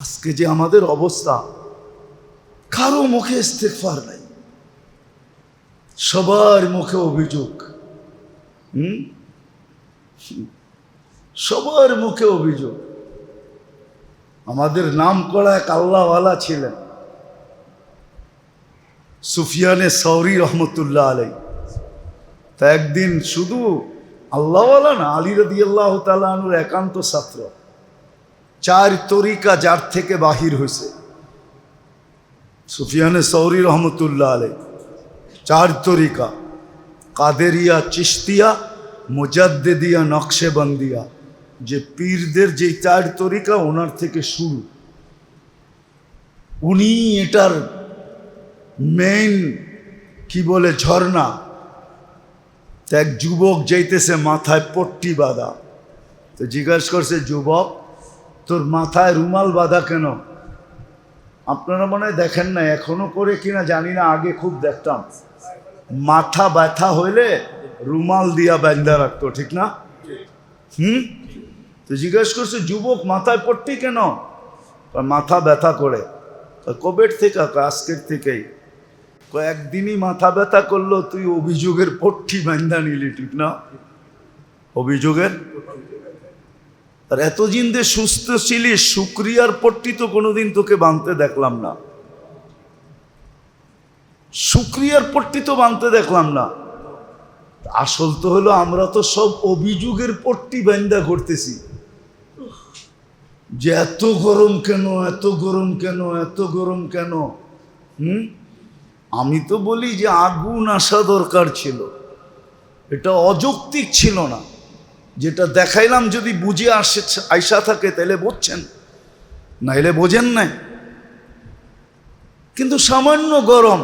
আজকে যে আমাদের অবস্থা, কারও মুখে ইস্তেকফার নাই। সবার মুখে অভিযোগ। হুম? সবার মুখে অভিযোগ। আমাদের নাম করা এক আল্লাহওয়ালা ছিলেন, সুফিয়ানে সৌরি রহমতুল্লাহ আলাই তা একদিন শুধু আল্লাহওয়ালা না, আলী রদি আল্লাহ তালুর একান্ত ছাত্র। চার তরিকা যার থেকে বাহির হয়েছে সুফিয়ানে সৌরি রহমতুল্লাহ আলাই চার তরিকা, কাদেরিয়া চিস্তিয়া মোজাদ্দেদিয়া নকশেবন্দিয়া। যে পীরদের যে চার তরিকা, ওনার থেকে শুরু। উনি এটার মেইন কি বলে, ঝর্ণা। এক যুবক যাইতেছে মাথায় পট্টি বাঁধা। তো জিজ্ঞাসা করছে, যুবক তোর মাথায় রুমাল বাঁধা কেন? আপনারা মনে দেখেন না এখনও করে কিনা জানি না, আগে খুব দেখতাম। মাথা ব্যথা হইলে রুমাল দিয়া বান্ধা রাখতো, ঠিক না? হুম? তো জিজ্ঞেস করছে, যুবক, মাথায় পট্টি কেন? মাথা ব্যথা করে। কবের থেকে? আজকের থেকেই। কয়েকদিনই মাথা ব্যথা করল, তুই অভিযোগের পট্টি বান্ধা নিলি, ঠিক না? অভিযোগের? আর এতদিন যে সুস্থ ছিলি শুক্রিয়ার পট্টি তো কোনোদিন তোকে বাঁধতে দেখলাম না। শুক্রিয়ার পট্টি তো বাঁধতে দেখলাম না। আসল তো হলো আমরা তো সব অভিযোগের পট্টি বান্দা করতেছি। যে এত গরম কেন, এত গরম কেন, এত গরম কেন? হুম? আমি তো বলি যে আগুন আসা দরকার ছিল। এটা অযৌক্তিক ছিল না। যেটা দেখাইলাম যদি বুঝে আসে, আইসা থাকে তাহলে বুঝছেন। নাইলে বোঝেন নাই। কিন্তু সামান্য গরম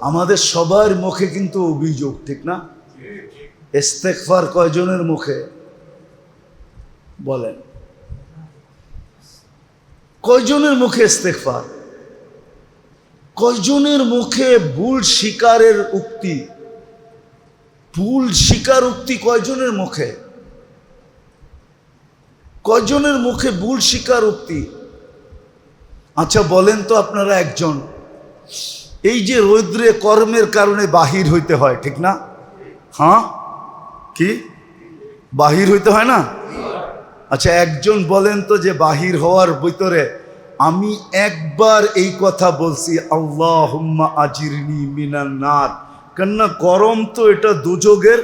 আমাদের সবার মুখে কিন্তু অভিযোগ, ঠিক না? ইস্তেকফার কয়জনের মুখে? বলেন। কয়জনের মুখে ইস্তেকফার কয়জনের মুখে ভুল শিকারের উক্তি? ভুল শিকার উক্তি কয়জনের মুখে? কয়জনের মুখে ভুল শিকার উক্তি আচ্ছা বলেন তো আপনারা একজন। এই যে রৌদ্রে কর্মের কারণে বাহির হইতে হয়, ঠিক না? হ্যাঁ? কি? বাহির হইতে হয় না? আচ্ছা একজন বলেন তো যে বাহির হওয়ার ভিতরে আমি একবার এই কথা বলছি আল্লাহ হুম্মা আজিরনি মিনান নার। কেননা গরম তো এটা দুযোগের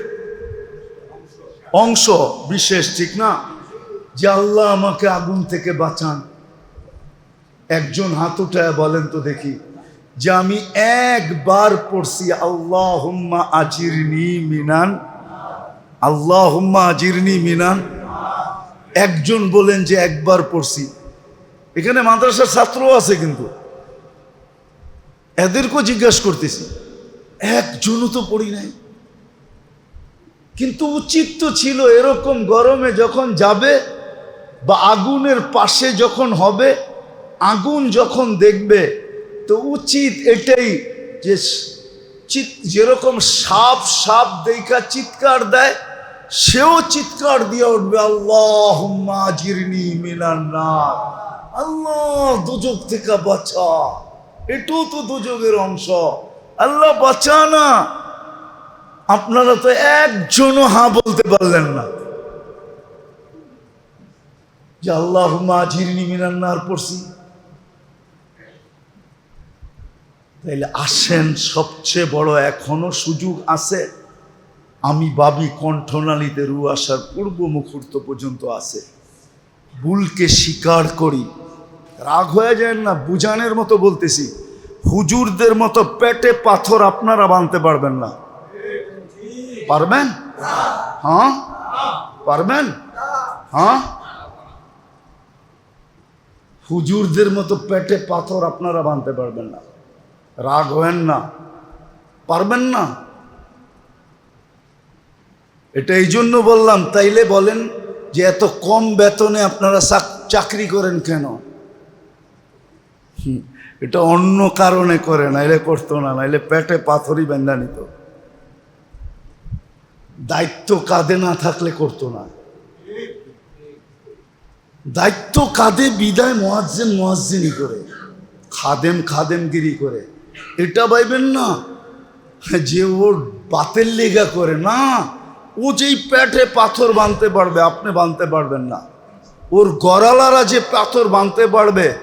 অংশ, বিশেষ, ঠিক না? যে আল্লাহ আমাকে আগুন থেকে বাঁচান। একজন হাত উঠায় বলেন তো দেখি, যে আমি একবার পড়ছি আল্লাহ হুম্মা আজিরনি মিনান। আল্লাহ হুম্মা আজিরনি মিনান। একজন বলেন যে একবার পড়ছি। এখানে মাদ্রাসার ছাত্রও আছে কিন্তু। এদেরকেও জিজ্ঞাসা করতেছি, একজনও তো পড়ি নাই। কিন্তু উচিত তো ছিল এরকম গরমে যখন যাবে বা আগুনের পাশে যখন হবে, আগুন যখন দেখবে, তো উচিত এটাই যে চিৎ, যেরকম সাপ সাপ দেখা চিৎকার দেয়, সেও চিৎকার দিয়ে উঠবে আল্লাহ জিরনি মিনান্নার আল্লাহ দুযোগ থেকে বাঁচা। এটাও তো দুযোগের অংশ। আল্লাহ বাঁচা না। আপনারা তো একজনও হা বলতে পারলেন না। যে আল্লাহ মা জিরনি মিনান্নার পড়ছি। তাইলে আসেন, সবচেয়ে বড় এখনও সুযোগ আছে। আমি বাবি কণ্ঠনালীতে রু আসার পূর্ব মুহূর্ত পর্যন্ত আছে। ভুলকে স্বীকার করি। রাগ হয়ে যায় না, বুঝানের মতো বলতেছি। হুজুরদের মতো পেটে পাথর আপনারা বানতে পারবেন না। পারবেন? হ্যাঁ? পারবেন? হ্যাঁ? হুজুরদের মতো পেটে পাথর আপনারা বানতে পারবেন না। রাগ হবেন না। পারবেন না। এটা এই জন্য বললাম, তাইলে বলেন যে এত কম বেতনে আপনারা চাকরি করেন কেন? এটা অন্য কারণে করে, নাইলে করতো না, নাইলে পেটে পাথরই বেঁধা নিত। দায়িত্ব কাঁধে না থাকলে করতো না। দায়িত্ব কাঁধে বিদায় মোয়াজ্জেন মোয়াজ্জেনি করে। খাদেম খাদেমগিরি করে। এটা ভাইবেন না? যে ওর বাতের লেগা করে না, ও যেই প্যাটে পাথর বাঁধতে পারবে, আপনি বাঁধতে পারবেন না। ওর গড়ালারা যে পাথর বাঁধতে পারবে,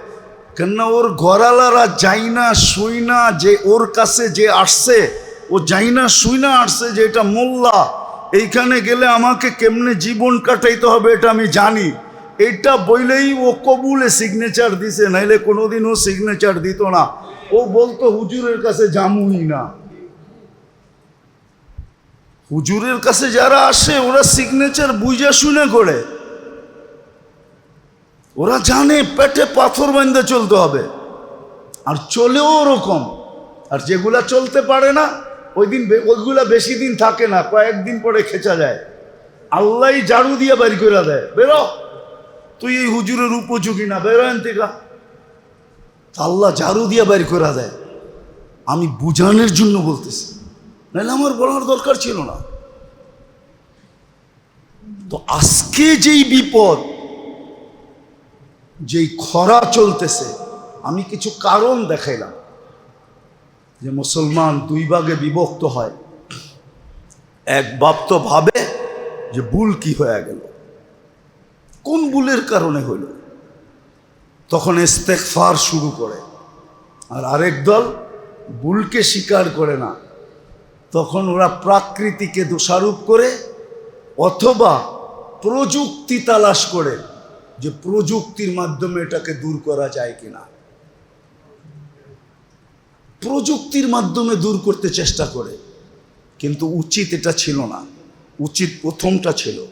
কেননা ওর গড়ালারা যাই না শুই না যে ওর কাছে যে আসছে, ও যাই না শুই না আসছে যে এটা মোল্লা। এইখানে গেলে আমাকে কেমনে জীবন কাটাইতে হবে এটা আমি জানি। এটা বইলেই ও কবুলে সিগনেচার দিছে, নাইলে কোনোদিন ও সিগনেচার দিত না। ও বলতো, হুজুরের কাছে জামুই না। হুজুরের কাছে যারা আসে, ওরা সিগনেচার বুঝা শুনে করে। ওরা জানে পেটে পাথর বান্ধে চলতে হবে। আর চলেও ওরকম। আর যেগুলা চলতে পারে না, ওই দিন ওইগুলা বেশি দিন থাকে না, কয়েকদিন পরে খেঁচা যায়। আল্লাহ ঝাড়ু দিয়ে বাড়ি করে দেয়। বেরো। তুই এই হুজুরের উপযোগী না, বেরো এন থেকে আল্লাহ ঝাড়ু দিয়ে বাড়ি করে দেয়। আমি বুঝানোর জন্য বলতেছি। নাহলে আমার বলার দরকার ছিল না। তো আজকে যেই বিপদ, যেই খরা চলতেছে, আমি কিছু কারণ দেখাইলাম। যে মুসলমান দুই ভাগে বিভক্ত হয়। এক বাপ তো ভাবে যে ভুল কি হয়ে গেল। কোন ভুলের কারণে হইল? তখন ইস্তেকফার শুরু করে। আর আরেক দল ভুলকে স্বীকার করে না। তখন ওরা প্রাকৃতিকে দোষারোপ করে অথবা প্রযুক্তি তালাশ করে যে প্রযুক্তির মাধ্যমে এটাকে দূর করা যায় কিনা। প্রযুক্তির মাধ্যমে দূর করতে চেষ্টা করে, কিন্তু উচিত এটা ছিল না। উচিত প্রথমটা ছিল।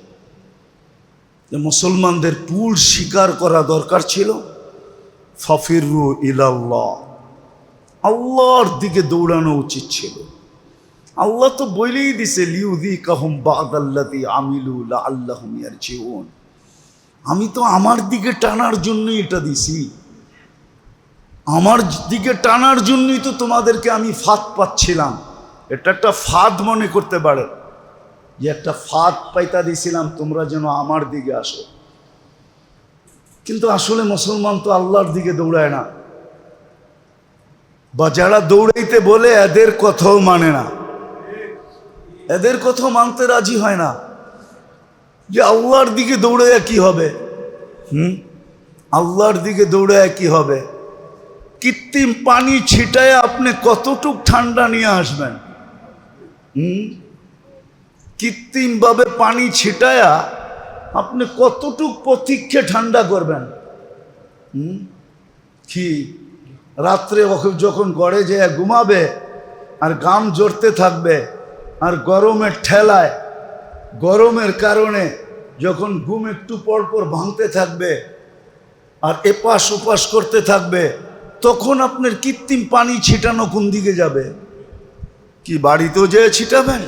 যে মুসলমানদের পুল স্বীকার করা দরকার ছিল। ফফিরু ইলাল্লাহ। আল্লাহর দিকে দৌড়ানো উচিত ছিল। আল্লাহ তো বলেই দিছে লিউদি কাহুম বাদাল্লাতি আমিলু আল্লাহম ইয়ারজিউন। আমি তো আমার দিকে টানার জন্যই এটা দিছি। আমার দিকে টানার জন্যই তো তোমাদেরকে আমি ফাঁদ পাচ্ছিলাম। এটা একটা ফাঁদ মনে করতে পারে। যে একটা ফাঁদ পাইতা দিছিলাম, তোমরা যেন আমার দিকে আসো। কিন্তু আসলে মুসলমান তো আল্লাহর দিকে দৌড়ায় না। বা যারা দৌড়াইতে বলে, এদের কথাও মানে না। এদের কথাও মানতে রাজি হয় না। যে আল্লাহর দিকে দৌড়াইয়া কি হবে? হুম? আল্লাহর দিকে দৌড়াইয়া কি হবে? কৃত্রিম পানি ছিটায় আপনি কতটুক ঠান্ডা নিয়ে আসবেন? হুম? কৃত্রিমভাবে পানি ছিটায়া আপনি কতটুক প্রতীক্ষে ঠান্ডা করবেন? কি? রাত্রে যখন গড়ে যেয়ে ঘুমাবে আর গাম জড়তে থাকবে আর গরমের ঠেলায়, গরমের কারণে যখন ঘুম একটু পর পর ভাঙতে থাকবে আর এপাশ ওপাশ করতে থাকবে, তখন আপনার কৃত্রিম পানি ছিটানো কোন দিকে যাবে? কি বাড়িতেও যেয়ে ছিটাবেন?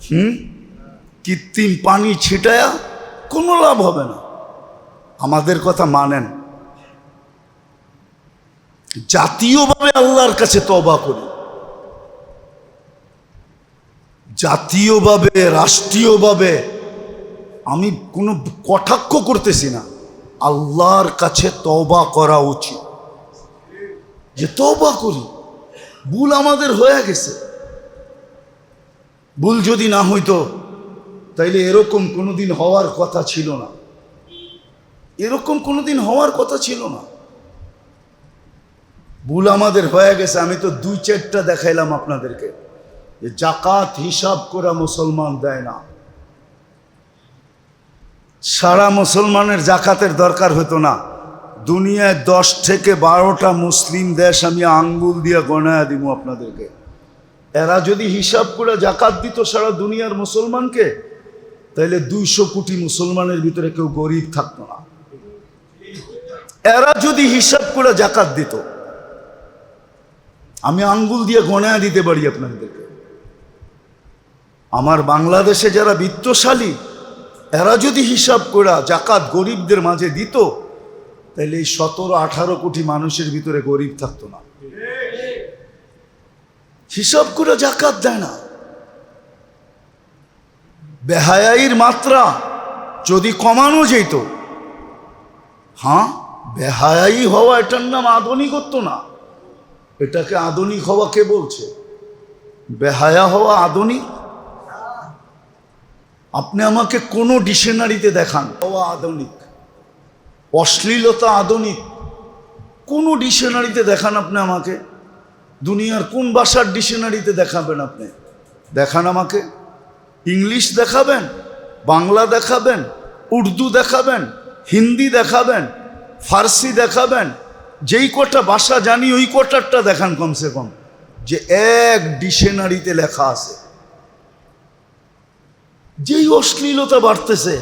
হুম? কৃত্রিম পানি ছিটায়া কোনো লাভ হবে না। আমাদের কথা মানেন। জাতীয়ভাবে আল্লাহর কাছে তবা করি। জাতীয়ভাবে, রাষ্ট্রীয়ভাবে আমি কোনো কটাক্ষ করতেছি না। আল্লাহর কাছে তবা করা উচিত। যে তবা করি, ভুল আমাদের হয়ে গেছে। ভুল যদি না হইতো, তাইলে এরকম কোনোদিন হওয়ার কথা ছিল না। এরকম কোনোদিন হওয়ার কথা ছিল না। ভুল আমাদের হয়ে গেছে, আমি তো দুই চারটা দেখাইলাম আপনাদেরকে। যে জাকাত হিসাব করা মুসলমান দেয় না। সারা মুসলমানের জাকাতের দরকার হতো না। দুনিয়ায় দশ থেকে বারোটা মুসলিম দেশ আমি আঙ্গুল দিয়ে গণায় দিব আপনাদেরকে। এরা যদি হিসাব করে জাকাত দিত সারা দুনিয়ার মুসলমানকে তাহলে দুইশো কোটি মুসলমানের ভিতরে কেউ গরিব থাকতো না। এরা যদি হিসাব করে জাকাত দিত, আমি আঙ্গুল দিয়ে গণায় দিতে পারি আপনাদেরকে। আমার বাংলাদেশে যারা বিত্তশালী, এরা যদি হিসাব করে জাকাত গরিবদের মাঝে দিত তাহলে এই সতেরো আঠারো কোটি মানুষের ভিতরে গরিব থাকতো না। হিসাব করে জাকাত দেয় না। বেহায়াইর মাত্রা যদি কমানো যেত হ্যাঁ বেহায়াই হওয়া এটার নাম আধুনিকত্ব না। এটাকে আধুনিক হওয়া কে বলছে? বেহায়া হওয়া আধুনিক? আপনি আমাকে কোনো ডিকশনারিতে দেখান। হওয়া আধুনিক, অশ্লীলতা আধুনিক, কোনো ডিকশনারিতে দেখান আপনি আমাকে। দুনিয়ার কোন ভাষার ডিকশনারিতে দেখাবেন আপনি? দেখান আমাকে। ইংলিশ দেখাবেন, বাংলা দেখাবেন, উর্দু দেখাবেন, হিন্দি দেখাবেন, ফার্সি দেখাবেন, যেই কটা ভাষা জানি ওই কটারটা দেখান কমসে কম, যে এক ডিকশনারিতে লেখা আছে। যেই অশ্লীলতা বাড়তেছে,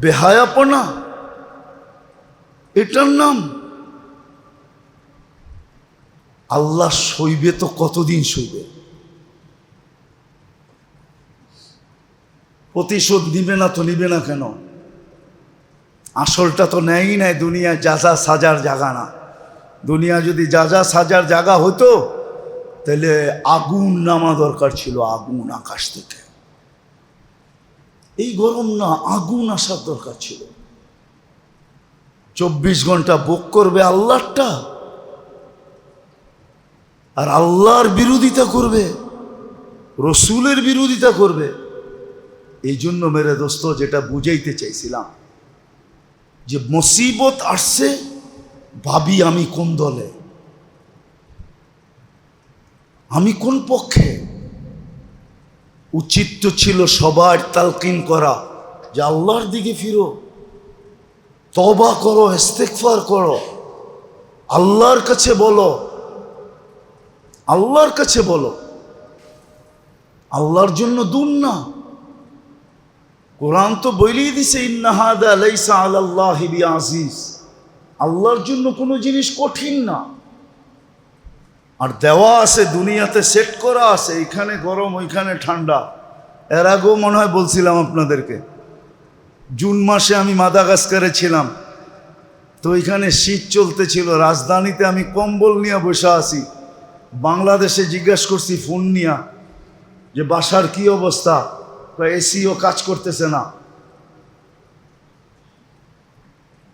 বেহায়াপনা, এটার নাম আল্লাহ সইবে তো কতদিন সইবে? প্রতিশোধ নিবে না তো নিবে না কেন? আসলটা তো নেয়ই নাই দুনিয়ায় যা যা সাজার জাগা না। দুনিয়া যদি যা যা সাজার জাগা হতো, তাহলে আগুন নামা দরকার ছিল আগুন আকাশ থেকে। এই গরম না, আগুন আসার দরকার ছিল। চব্বিশ ঘণ্টা বুক করবে আল্লাহটা আর আল্লাহর বিরোধিতা করবে, রসুলের বিরোধিতা করবে। এই জন্য মেরে দোস্ত, যেটা বুঝাইতে চাইছিলাম, যে মুসিবত আসছে, ভাবি আমি কোন দলে? আমি কোন পক্ষে? উচিত তো ছিল সবার তালকিন করা, যে আল্লাহর দিকে ফিরো তবা করো ইস্তেকফার করো, আল্লাহর কাছে বলো আল্লাহর কাছে বলো। আল্লাহর জন্য দূর না। কোরআন তো বলেই দিছে বি আজিজ আল্লাহর জন্য কোনো জিনিস কঠিন না। আর দেওয়া আছে, দুনিয়াতে সেট করা আছে, এখানে গরম, ওইখানে ঠান্ডা। এর আগেও মনে হয় বলছিলাম আপনাদেরকে, জুন মাসে আমি মাদাগাস্কারে ছিলাম। তো ওইখানে শীত চলতেছিল, রাজধানীতে আমি কম্বল নিয়ে বসে আছি। বাংলাদেশে জিজ্ঞেস করছি, ফোন নিয়া, যে বাসার কি অবস্থা? এসিও কাজ করতেছে না।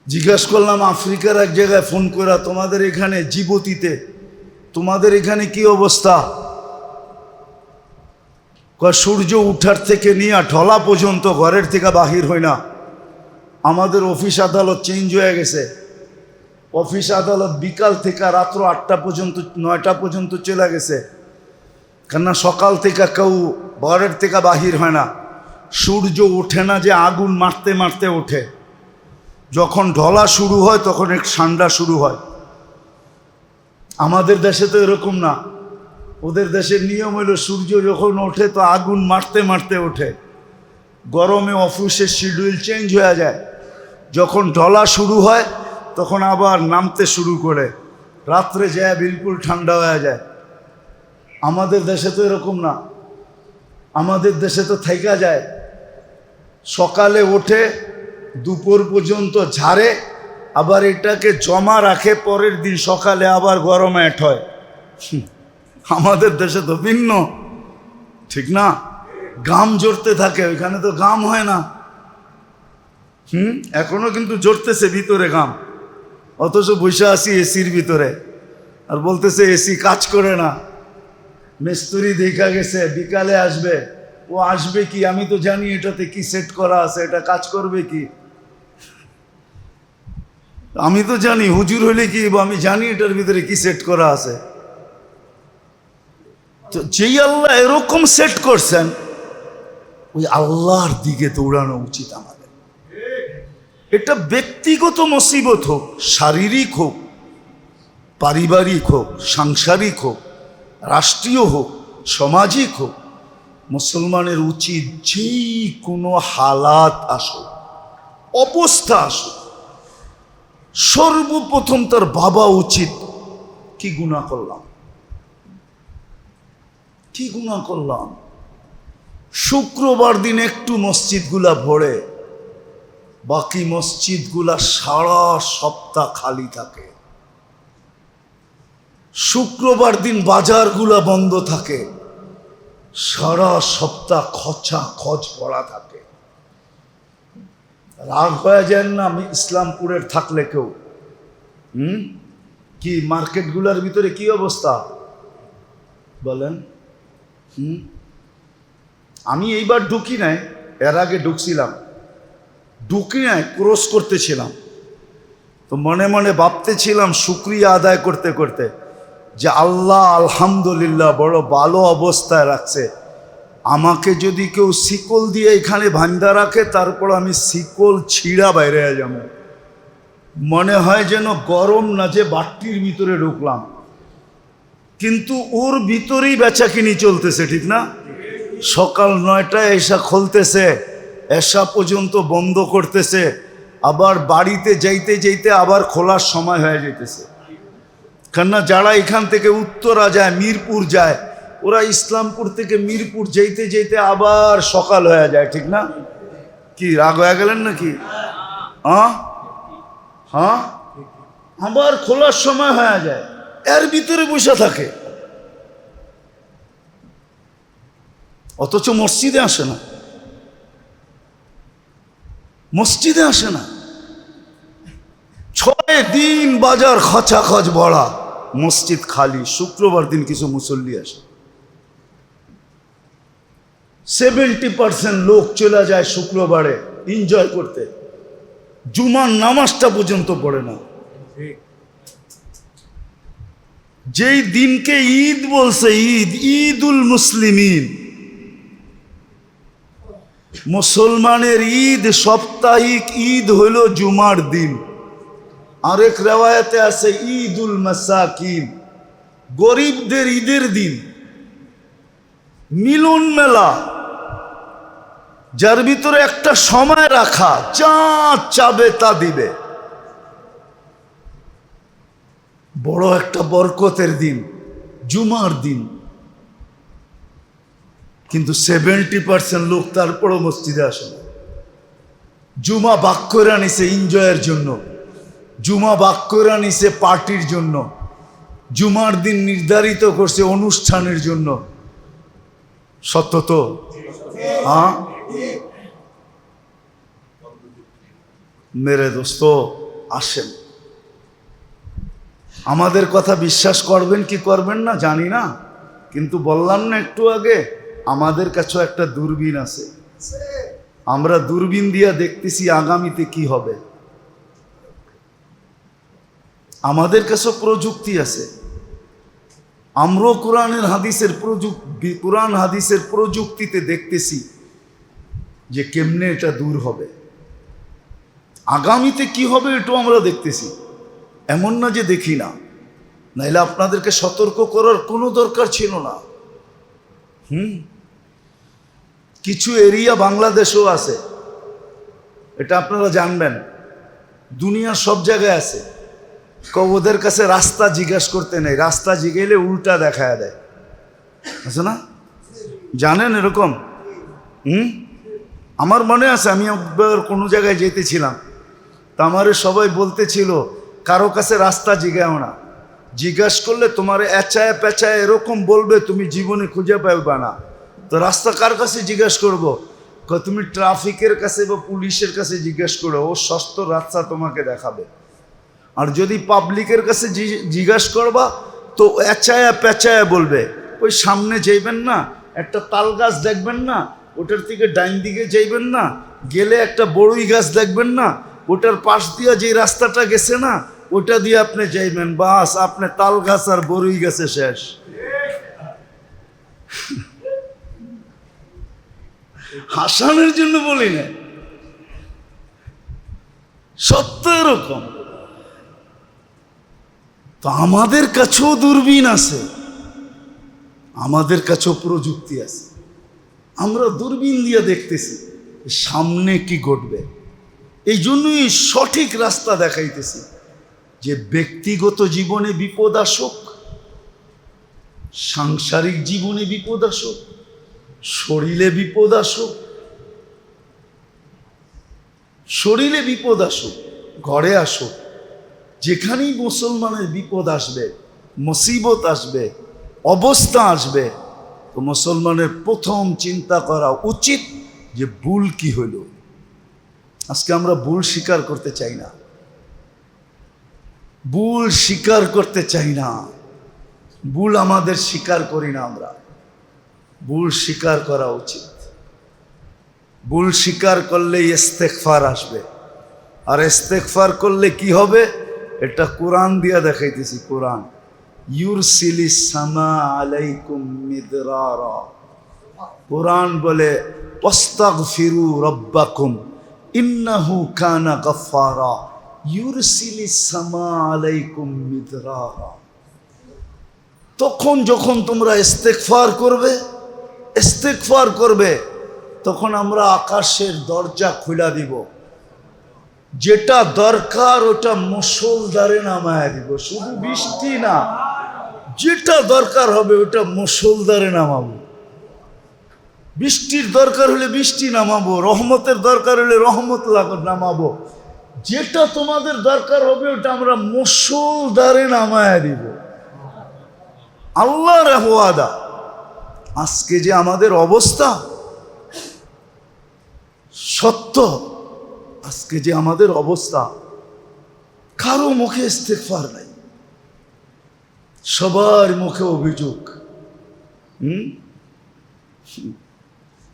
জিজ্ঞাসা করলাম, আফ্রিকার এক জায়গায় ফোন করা তোমাদের এখানে জীবতীতে, তোমাদের এখানে কি অবস্থা? সূর্য উঠার থেকে নিয়ে ঢলা পর্যন্ত ঘরের থেকে বাহির হয় না। আমাদের অফিস আদালত চেঞ্জ হয়ে গেছে। অফিস আদালত বিকাল থেকে রাত্র আটটা পর্যন্ত, নয়টা পর্যন্ত চলে গেছে। কেননা সকাল থেকে কেউ ঘরের থেকে বাহির হয় না। সূর্য ওঠে না যে আগুন মারতে মারতে ওঠে। যখন ঢলা শুরু হয়, তখন এক ঠান্ডা শুরু হয়। আমাদের দেশে তো এরকম না। ওদের দেশের নিয়ম হলো সূর্য যখন ওঠে, তো আগুন মারতে মারতে ওঠে। গরমে অফিসের শিডিউল চেঞ্জ হয়ে যায়। যখন ঢলা শুরু হয় তখন আবার নামতে শুরু করে। রাত্রে যায়, বিলকুল ঠান্ডা হয়ে যায়। আমাদের দেশে তো এরকম না। আমাদের দেশে তো থাইকা যায়। সকালে ওঠে, দুপুর পর্যন্ত ঝাড়ে, আবার এটাকে জমা রাখে, পরের দিন সকালে আবার গরমে এট হয়। আমাদের দেশে তো ভিন্ন। ঠিক না? গাম জড়তে থাকে, ওইখানে তো গাম হয় না। হুম, এখনও কিন্তু জড়তেছে ভিতরে গাম অথচ বসে আছি এসির ভিতরে। আর বলতেছে, এসি কাজ করে না। মিস্ত্রি দেখা গেছে, বিকালে আসবে। ও আসবে কি? আমি তো জানি এটাতে কি সেট করা আছে, এটা কাজ করবে কি? আমি তো জানি, হুজুর হলে কি আমি জানি এটার ভিতরে কি সেট করা আছে। তো যেই আল্লাহ এরকম সেট করছেন, ওই আল্লাহর দিকে দৌড়ানো উচিত আমাদের এটা ব্যক্তিগত মুসিবত হোক, শারীরিক হোক, পারিবারিক হোক, সাংসারিক হোক, রাষ্ট্রীয় হোক, সামাজিক হোক, মুসলমানের উচিত যেই কোনো হালাত আসুক, অবস্থা আসুক, সর্বপ্রথম তার বাবা উচিত, কি গুণা করলাম? কি গুণা করলাম? শুক্রবার দিন একটু মসজিদগুলা ভরে বাকি মসজিদগুলা সারা সপ্তাহ খালি থাকে। শুক্রবার দিন বাজারগুলা বন্ধ থাকে। সারা সপ্তাহ খচা খচ পড়া থাকে। রাগ হয়ে যায় না আমি ইসলামপুরের থাকলে কেউ? হুম? কি মার্কেটগুলোর ভিতরে কি অবস্থা? বলেন। হুম? আমি এইবার ঢুকি নাই, এর আগে ঢুকছিলাম। নাই ক্রস করতেছিলাম। তো মনে মনে ভাবতেছিলাম, শুক্রিয়া আদায় করতে করতে যে আল্লাহ আলহামদুলিল্লাহ বড় ভালো অবস্থায় রাখছে। আমাকে যদি কেউ শিকল দিয়ে এখানে ভাঙ্গা রাখে, তারপর আমি শিকল ছিঁড়া বাইরে যাব। মনে হয় যেন গরম না, যে বাট্টির ভিতরে ঢুকলাম। কিন্তু ওর ভিতরেই বেচাকিনি চলতেছে, ঠিক না? সকাল নয়টায় এসা খুলতেছে। এসা পর্যন্ত বন্ধ করতেছে, আবার বাড়িতে যাইতে যাইতে আবার খোলার সময় হয়ে যেতেছে কেননা যারা এখান থেকে উত্তরা যায়, মিরপুর যায়, ওরা ইসলামপুর থেকে মিরপুর যেতে যেতে আবার সকাল হয়ে যায়, ঠিক না? কি, রাগ হয়ে গেলেন নাকি? হ্যাঁ? হ্যাঁ? আবার খোলার সময় হয়ে যায়, এর ভিতরে বসে থাকে। অথচ মসজিদে আসে না। মসজিদে আসে না। ছয় দিন বাজার খচা খচ ভরা, মসজিদ খালি, শুক্রবার দিন কিছু মুসল্লি আসে। সেভেন্টি পার্সেন্ট লোক চলে যায় শুক্রবারে এনজয় করতে। জুমার নামাজটা পর্যন্ত পড়ে না। যেই দিনকে ঈদ বলছে, ঈদ, ঈদুল মুসলিমিন। মুসলমানের ঈদ, সাপ্তাহিক ঈদ হইল জুমার দিন। আরেক রেওয়ায়তে আছে ঈদুল মাসাকিন, গরিবদের ঈদের দিন। মিলন মেলা, যার ভিতরে একটা সময় রাখা যা চাবে তা দিবে। বড় একটা বরকতের দিন, জুমার দিন। কিন্তু সেভেন্টি পার্সেন্ট লোক তারপরও মসজিদে আসে না। জুমা বাক্যরা নিছে এনজয়ের জন্য। জুমা বাক্যরা নিছে পার্টির জন্য। জুমার দিন নির্ধারিত করছে অনুষ্ঠানের জন্য। সত্য তো? হ্যাঁ? মেরে দোস্ত, আসেন। আমাদের কথা বিশ্বাস করবেন কি করবেন না জানি না। কিন্তু বললাম না একটু আগে আমাদের কাছেও একটা দূরবীন আছে। আমরা দূরবীন দিয়া দেখতেছি আগামীতে কি হবে। আমাদের কাছেও প্রযুক্তি আছে। আমরাও কোরআনের হাদিসের প্রযুক্তি কোরআন হাদিসের প্রযুক্তিতে দেখতেছি যে কেমনে এটা দূর হবে। আগামীতে কি হবে এটাও আমরা দেখতেছি। এমন না যে দেখি না। নাইলে আপনাদেরকে সতর্ক করার কোনো দরকার ছিল না। হুম? কিছু এরিয়া বাংলাদেশেও আছে। এটা আপনারা জানবেন। দুনিয়ার সব জায়গায় আছে। ওদের কাছে রাস্তা জিজ্ঞাসা করতে নেই। রাস্তা জিগেলে উল্টা দেখা দেয়। আছে না? জানেন এরকম? হুম? আমার মনে আছে, আমি একবার কোনো জায়গায় যেতেছিলাম। তা আমারে সবাই বলতেছিল, কারও কাছে রাস্তা জিগাও না। জিজ্ঞাসা করলে তোমার এচায় পেঁচায় এরকম বলবে, তুমি জীবনে খুঁজে পাবে না। তো রাস্তা কার কাছে জিজ্ঞাসা করব? তুমি ট্রাফিকের কাছে বা পুলিশের কাছে জিজ্ঞেস করো, ও সস্ত রাস্তা তোমাকে দেখাবে। আর যদি পাবলিকের কাছে জিজ্ঞাসা করবা, তো এচায়া পেঁচায়া বলবে, ওই সামনে যাইবেন না, একটা তাল গাছ দেখবেন না, ওটার থেকে ডাইন দিকে যাইবেন না, গেলে একটা বড়ই গাছ দেখবেন না, ওটার পাশ দিয়ে যে রাস্তাটা গেছে না, ওটা দিয়ে আপনি যাইবেন, বাস, আপনি তাল গাছ আর বড়ই গাছে শেষ। হাসানোর জন্য বলি না সত্য এরকম। তো আমাদের কাছেও দূরবীন আছে। আমাদের কাছেও প্রযুক্তি আছে। আমরা দূরবীন দিয়ে দেখতেছি সামনে কি ঘটবে। এই জন্যই সঠিক রাস্তা দেখাইতেছি যে ব্যক্তিগত জীবনে বিপদ আসুক, সাংসারিক জীবনে বিপদ আসুক শরীরে বিপদ আসুক, শরীরে বিপদ আসুক, ঘরে আসুক, যেখানেই মুসলমানের বিপদ আসবে, মুসিবত আসবে, অবস্থা আসবে, তো মুসলমানের প্রথম চিন্তা করা উচিত যে ভুল কি হইল আজকে আমরা ভুল স্বীকার করতে চাই না। ভুল স্বীকার করতে চাই না। ভুল আমাদের স্বীকার করি না আমরা। ভুল স্বীকার করা উচিত। ভুল স্বীকার করলে ইস্তেকফার আসবে। আর ইস্তেকফার করলে কি হবে? এটা কোরআন দিয়া দেখাইতেছি, কোরআন। ইউরসিলি সামা আলাইকুম মিদরারা। কোরআন বলে, ওয়াস্তাগফিরু রব্বাকুম, ইন্নাহু কানা গফফারা। ইউরসিলি সামা আলাইকুম মিদরারা। তখন যখন তোমরা ইস্তেকফার করবে ইস্তেকফার করবে, তখন আমরা আকাশের দরজা খুলা দিব। যেটা দরকার ওটা মুসলদারে নামায় দিব, শুধু বৃষ্টি না, যেটা দরকার হবে ওটা মুসলদারে নামাবো। বৃষ্টির দরকার হলে বৃষ্টি নামাবো, রহমতের দরকার হলে রহমত নামাবো। যেটা তোমাদের দরকার হবে ওটা আমরা মুসলদারে নামায় দিব। আল্লাহর ওয়াদা। আজকে যে আমাদের অবস্থা সত্য, আজকে যে আমাদের অবস্থা, কারও মুখে ইস্তেকফার নাই। সবার মুখে অভিযোগ, হুম?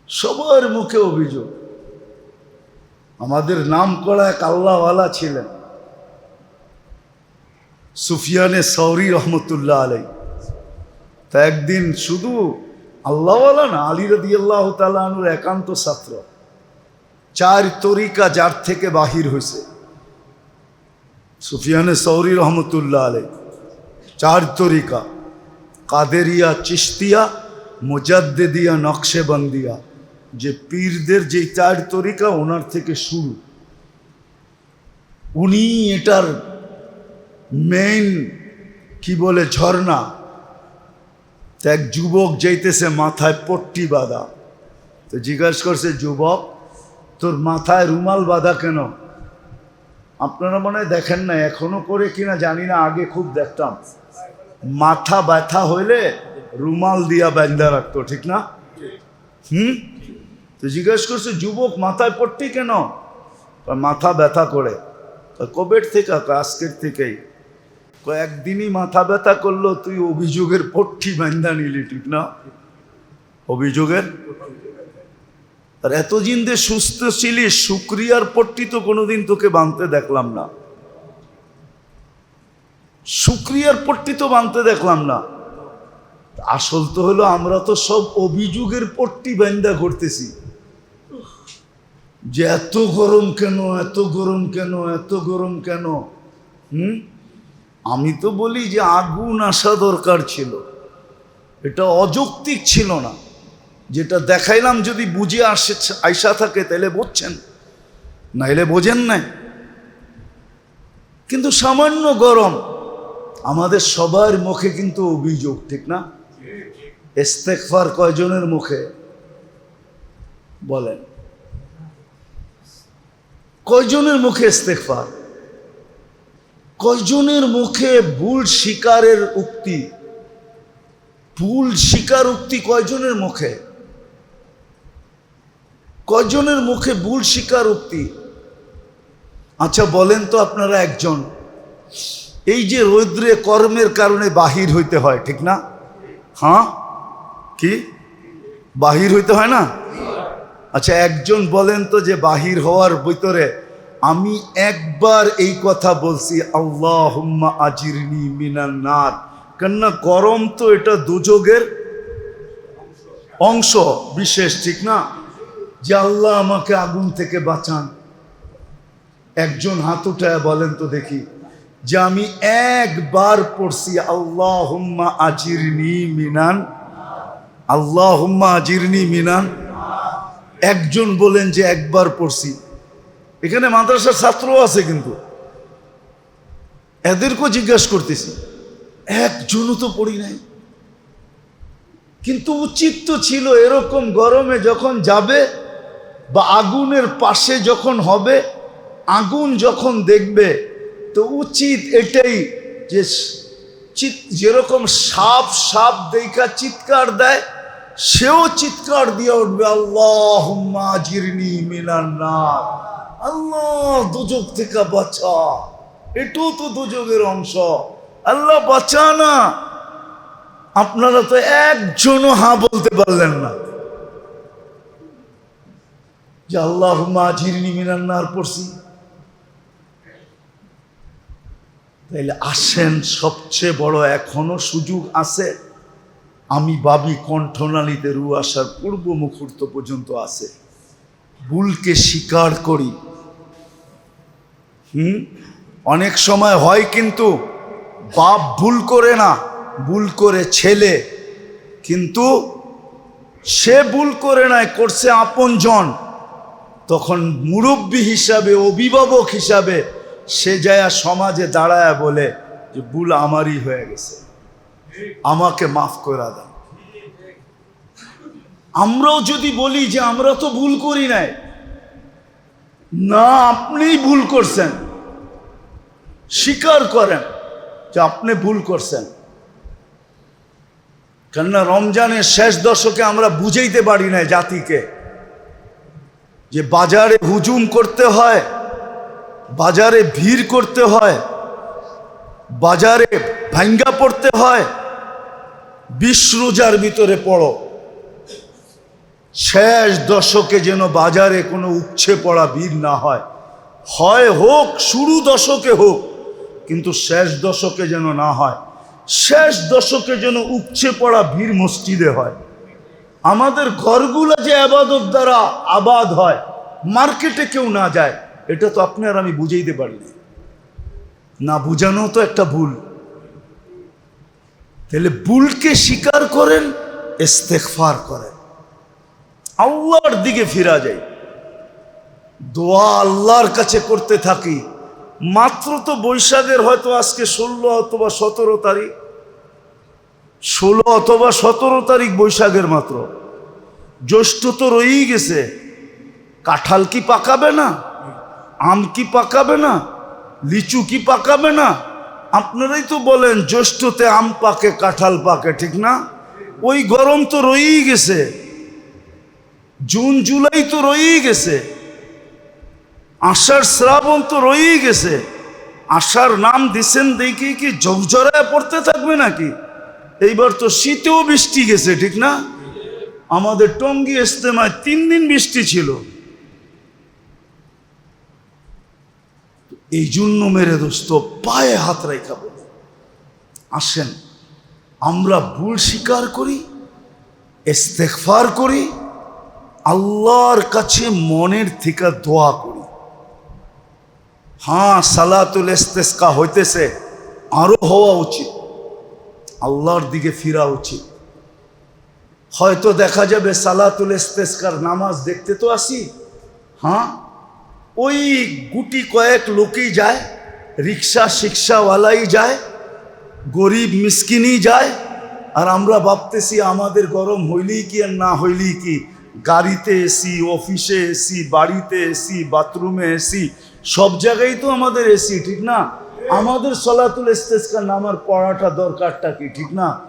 সবার মুখে অভিযোগ। আমাদের নাম করা এক আল্লাহওয়ালা ছিলেন, সুফিয়ানে সৌরি রহমতুল্লাহ আলাই তা একদিন শুধু আল্লাহওয়ালা না, আলী রদি আল্লাহ তালুর একান্ত ছাত্র। চার তরিকা যার থেকে বাহির হয়েছে সুফিয়ানে সৌরি রহমতুল্লাহ আলাই চার তরিকা, কাদেরিয়া চিস্তিয়া মুজাদ্দেদিয়া নকশেবন্দিয়া। যে পীরদের যে চার তরিকা, ওনার থেকে শুরু। উনি এটার মেইন কি বলে, ঝর্ণা। তো এক যুবক যাইতেছে মাথায় পট্টি বাঁধা। তো জিজ্ঞাসা করছে, যুবক, তোর মাথায় রুমাল বাঁধা কেন? আপনারা মনে হয় দেখেন না এখনও করে কিনা জানি না, আগে খুব দেখতাম। মাথা ব্যথা হইলে রুমাল দিয়া বান্ধা রাখতো, ঠিক না? হুম? তো জিজ্ঞেস করছে, যুবক, মাথায় পট্টি কেন? মাথা ব্যথা করে। কবের থেকে? আজকের থেকেই। কয়েকদিনই মাথা ব্যথা করল, তুই অভিযোগের পট্টি বান্ধা নিলি, ঠিক না? অভিযোগের? আর এতদিন যে সুস্থ ছিলি শুক্রিয়ার পট্টি তো কোনোদিন তোকে বাঁধতে দেখলাম না। শুক্রিয়ার পট্টি তো বাঁধতে দেখলাম না। আসল তো হলো, আমরা তো সব অভিযোগের পট্টি বান্ধা করতেছি। যে এত গরম কেন, এত গরম কেন, এত গরম কেন, হুম? আমি তো বলি যে আগুন আসা দরকার ছিল। এটা অযৌক্তিক ছিল না। যেটা দেখাইলাম যদি বুঝে আসে, আইসা থাকে, তাহলে বুঝছেন। নাইলে বোঝেন নাই। কিন্তু সামান্য গরম আমাদের সবার মুখে কিন্তু অভিযোগ, ঠিক না? ইস্তেকফার কয়জনের মুখে? বলেন। কয়জনের মুখে ইস্তেকফার কয়জনের মুখে ভুল শিকারের উক্তি? ভুল শিকার উক্তি কয়জনের মুখে? কয়জনের মুখে ভুল শিকার উক্তি? আচ্ছা বলেন তো আপনারা একজন। এই যে রৌদ্রে কর্মের কারণে বাহির হইতে হয়, ঠিক না? হ্যাঁ? কি? বাহির হইতে হয় না? আচ্ছা একজন বলেন তো যে বাহির হওয়ার ভিতরে আমি একবার এই কথা বলছি আল্লাহ আজিরনি মিনান নার। কেননা গরম তো এটা দুযোগের অংশ, বিশেষ, ঠিক না? যে আল্লাহ আমাকে আগুন থেকে বাঁচান। একজন হাত উঠায় বলেন তো দেখি, যে আমি একবার পড়ছি আল্লাহ হুম্মা আজিরনি মিনান। আল্লাহ আজিরনি মিনান? একজন বলেন যে, একবার পড়ছি। এখানে মাদ্রাসার ছাত্রও আছে কিন্তু। এদেরকেও জিজ্ঞাসা করতেছি, একজনও তো পড়ি নাই। কিন্তু উচিত তো ছিল এরকম গরমে যখন যাবে বা আগুনের পাশে যখন হবে, আগুন যখন দেখবে, তো উচিত এটাই যে যেরকম সাপ সাপ দেখা চিৎকার দেয়, সেও চিৎকার দিয়ে উঠবে আল্লাহ জিরনি মিনান্নার আল্লাহ দুজক থেকে বাঁচা। এটাও তো দুজকের অংশ। আল্লাহ বাঁচা না। আপনারা তো একজনও হা বলতে পারলেন না। যে আল্লাহ মাঝিরিনি মিনান্নার পড়ছি। তাইলে আসেন, সবচেয়ে বড় এখনও সুযোগ আছে। আমি ভাবি কণ্ঠনালীতে রু আসার পূর্ব মুহূর্ত পর্যন্ত আছে। ভুলকে স্বীকার করি। হুম? অনেক সময় হয় কিন্তু বাপ ভুল করে না, ভুল করে ছেলে। কিন্তু সে ভুল করে নাই, করছে আপনজন তখন মুরব্বী হিসাবে, অভিভাবক হিসাবে সে যায় সমাজে দাঁড়ায় বলে যে, ভুল আমারই হয়ে গেছে। আমাকে মাফ করে দেন আমরাও যদি বলি যে, আমরা তো ভুল করি নাই। না, আপনিই ভুল করছেন। স্বীকার করেন যে আপনি ভুল করছেন। কেননা রমজানের শেষ দশকে আমরা বুঝাইতে পারি না জাতিকে যে বাজারে হুজুম করতে হয়, বাজারে ভিড় করতে হয়, বাজারে ভাঙ্গা পড়তে হয়, বিশ ভিতরে পড়ো। শেষ দশকে যেন বাজারে কোনো উপছে পড়া বীর না হয়। হয় হোক, শুরু দশকে হোক, কিন্তু শেষ দশকে যেন না হয়। শেষ দশকে যেন উপচে পড়া ভিড় মসজিদে হয়। আমাদের ঘরগুলো যে আবাদত দ্বারা আবাদ হয়, মার্কেটে কেউ না যায়, এটা তো আপনি আর আমি বুঝাইতে পারি না। না বুঝানো তো একটা ভুল। তাহলে ভুলকে স্বীকার করেন ইস্তেকফার করেন। আল্লাহর দিকে ফিরা যাই। দোয়া আল্লাহর কাছে করতে থাকি। মাত্র তো বৈশাখের হয়তো আজকে ষোলো অথবা সতেরো তারিখ। ষোলো অথবা সতেরো তারিখ বৈশাখের মাত্র। জ্যৈষ্ঠ তো রয়েই গেছে। কাঁঠাল কি পাকাবে না? আম কি পাকাবে না? লিচু কি পাকাবে না? আপনারাই তো বলেন, জ্যৈষ্ঠতে আম পাকে, কাঁঠাল পাকে, ঠিক না? ওই গরম তো রয়েই গেছে। জুন, জুলাই তো রয়েই গেছে। আষাঢ়, শ্রাবণ তো রয়েই গেছে। আষাঢ় নাম দিছেন দেখি কি জগজরায় পড়তে থাকবে নাকি? এইবার তো শীতেও বৃষ্টি গেছে, ঠিক না? আমাদের টঙ্গি ইস্তেমায় তিন দিন বৃষ্টি ছিল। এই জন্য মেরে দোস্ত, পায়ে হাত রেখা বলি। আসেন, আমরা ভুল স্বীকার করি ইস্তেকফার করি আল্লাহর কাছে মনের থেকে দোয়া করি। হ্যাঁ সালাতুল ইস্তেস্কা হইতেছে, আরও হওয়া উচিত। আল্লাহর দিকে ফিরা উচিত। হয়তো দেখা যাবে সালাতুল ইস্তেস্কার নামাজ দেখতে তো আসি। হ্যাঁ ওই গুটি কয়েক লোকেই যায়, রিক্সা শিক্ষাওয়ালাই যায়, গরিব মিসকিনই যায়, আর আমরা ভাবতেছি আমাদের গরম হইলেই কি আর না হইলেই কি। গাড়িতে এসি অফিসে এসি বাড়িতে এসি বাথরুমে এসি সব জায়গায় তো আমাদের এসি ঠিক না? আমাদের সলাতুল ইস্তেস্কার নামার পড়াটা দরকারটা কি, ঠিক না?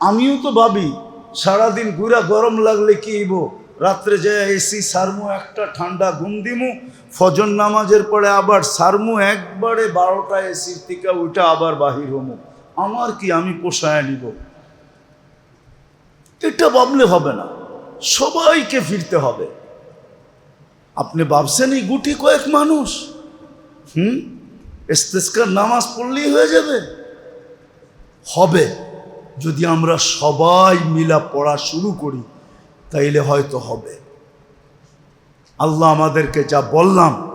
আমিও তো ভাবি, সারাদিন ঘুরা গরম লাগলে কি হইব? রাত্রে যায় এসি সারমু একটা, ঠান্ডা ঘুম দিমু, ফজর নামাজের পরে আবার সারমু একবারে বারোটা এসির থেকে ওইটা আবার বাহির হমু। আমার কি আমি পোষায় নিব? এটা ভাবলে হবে না। সবাইকে ফিরতে হবে। আপনি ভাবছেন এই গুটি কয়েক মানুষ? হুম? ইস্তেস্কার নামাজ পড়লেই হয়ে যাবে। হবে। যদি আমরা সবাই মিলা পড়া শুরু করি, তাইলে হয়তো হবে। আল্লাহ আমাদেরকে যা বললাম,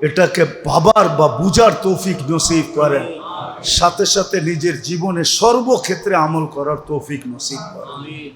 এটাকে বাবার বা বুঝার তৌফিক নসিব করেন। সাথে সাথে নিজের জীবনে সর্বক্ষেত্রে আমল করার তৌফিক নসিব করেন।